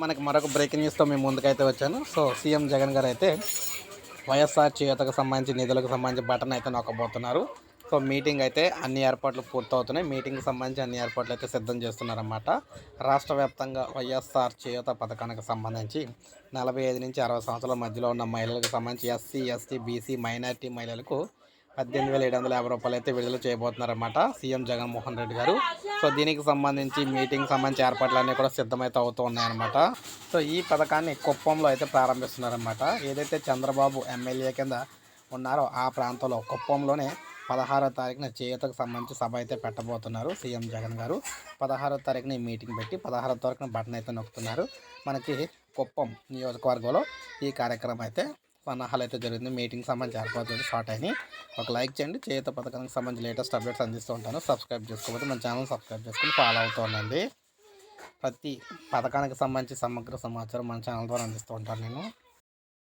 మనకి మరొక బ్రేకింగ్ న్యూస్తో మేము ముందుకైతే వచ్చాను. సో సీఎం జగన్ గారు అయితే వైఎస్ఆర్ చేతకు సంబంధించి నిధులకు సంబంధించి బటన్ అయితే నొక్కబోతున్నారు. సో మీటింగ్ అయితే అన్ని ఏర్పాట్లు పూర్తవుతున్నాయి. మీటింగ్కి సంబంధించి అన్ని ఏర్పాట్లు అయితే సిద్ధం చేస్తున్నారన్నమాట. రాష్ట్ర వ్యాప్తంగా వైఎస్ఆర్ చేయూత పథకానికి సంబంధించి నలభై ఐదు నుంచి అరవై సంవత్సరాల మధ్యలో ఉన్న మహిళలకు సంబంధించి ఎస్సీ ఎస్టీ బీసీ మైనార్టీ మహిళలకు పద్దెనిమిది వేల ఏడు వందల యాభై రూపాయలు అయితే విడుదల చేయబోతున్నారన్నమాట సీఎం జగన్మోహన్ రెడ్డి గారు. సో దీనికి సంబంధించి మీటింగ్ సంబంధించి ఏర్పాట్లు అన్నీ కూడా సిద్ధమైతే అవుతూ ఉన్నాయన్నమాట. సో ఈ పథకాన్ని కుప్పంలో అయితే ప్రారంభిస్తున్నారన్నమాట. ఏదైతే చంద్రబాబు ఎమ్మెల్యే కింద ఉన్నారో ఆ ప్రాంతంలో కుప్పంలోనే పదహారో తారీఖున చేయూతకు సంబంధించి సభ అయితే పెట్టబోతున్నారు సీఎం జగన్ గారు. పదహారో తారీఖున ఈ మీటింగ్ పెట్టి పదహారో తారీఖున బటన్ అయితే నొక్కుతున్నారు. మనకి కుప్పం నియోజకవర్గంలో ఈ కార్యక్రమం అయితే సన్నాహాలు అయితే జరిగింది. మీటింగ్ సంబంధించి ఏర్పాట్లు స్టార్ట్ అయినాయి ఒక లైక్ చేయండి. చేత పథకానికి సంబంధించి లేటెస్ట్ అప్డేట్స్ అందిస్తూ ఉంటాను. సబ్స్క్రైబ్ చేసుకోకపోతే మన ఛానల్ సబ్స్క్రైబ్ చేసుకుని ఫాలో అవుతూ ఉండండి. ప్రతి పథకానికి సంబంధించి సమగ్ర సమాచారం మన ఛానల్ ద్వారా అందిస్తూ ఉంటాను నేను.